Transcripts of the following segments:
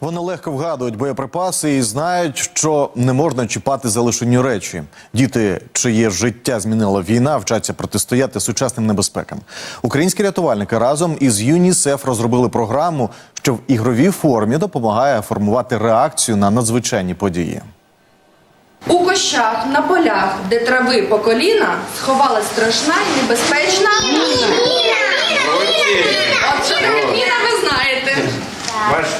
Вони легко вгадують боєприпаси і знають, що не можна чіпати залишені речі. Діти, чиє життя змінила війна, вчаться протистояти сучасним небезпекам. Українські рятувальники разом із ЮНІСЕФ розробили програму, що в ігровій формі допомагає формувати реакцію на надзвичайні події. У кощах на полях, де трави по коліна, сховалась страшна і небезпечна міна. От що таке міна, ви знаєте. Бачите, Марина?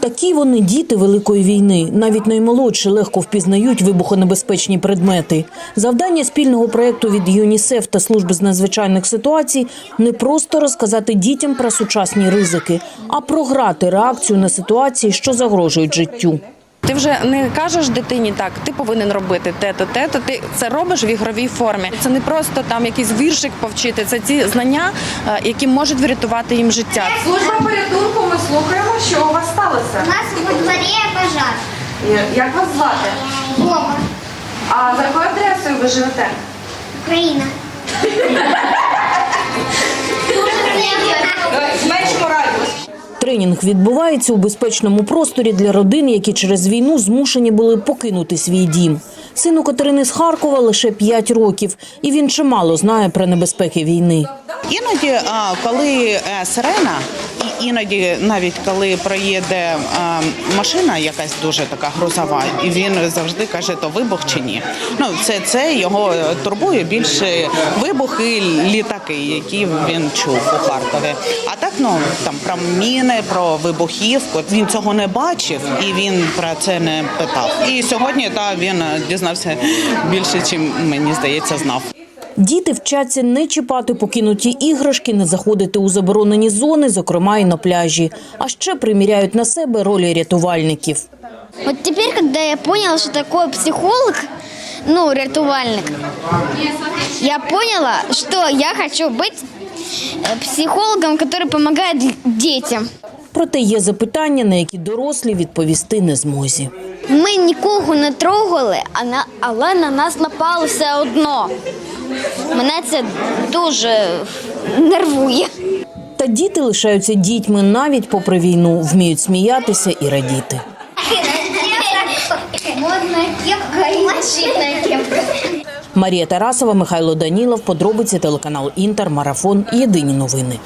Такі вони діти великої війни. Навіть наймолодші легко впізнають вибухонебезпечні предмети. Завдання спільного проєкту від ЮНІСЕФ та служби з надзвичайних ситуацій не просто розказати дітям про сучасні ризики, а програти реакцію на ситуації, що загрожують життю. Ти вже не кажеш дитині так, ти повинен робити те-то, те-то. Ти це робиш в ігровій формі. Це не просто там якийсь віршик повчити. Це ці знання, е, які можуть врятувати їм життя. Служба порятунку, ми слухаємо, що у вас сталося. У нас во дворе пожар. Як вас звати? Вова. А за якою адресою ви живете? Украина. Тренінг відбувається у безпечному просторі для родин, які через війну змушені були покинути свій дім. Сину Катерини з Харкова лише 5 років, і він чимало знає про небезпеки війни. Іноді, коли е, сирена, і іноді навіть коли проїде а, машина, якась дуже така грузова, і він завжди каже, то вибух чи ні. Ну це, це його турбує більше вибухи, літаки, які він чув у Харкові. А так ну там про міни, про вибухівку. Він цього не бачив і він про це не питав. І сьогодні та він дізнався більше, чим мені здається, знав. Діти вчаться не чіпати покинуті іграшки, не заходити у заборонені зони, зокрема і на пляжі. А ще приміряють на себе ролі рятувальників. Вот теперь, когда я поняла, что такое психолог, ну, рятувальник, я поняла, что я хочу быть э, психологом, который помогает детям. Проте є запитання, на які дорослі відповісти не змозі. Ми нікого не трогали, а на- але на нас напали все одно. Мене це дуже нервує. Та діти лишаються дітьми навіть попри війну, вміють сміятися і радіти. Марія Тарасова, Михайло Данілов. Подробиці телеканал Інтер. Марафон. Єдині новини.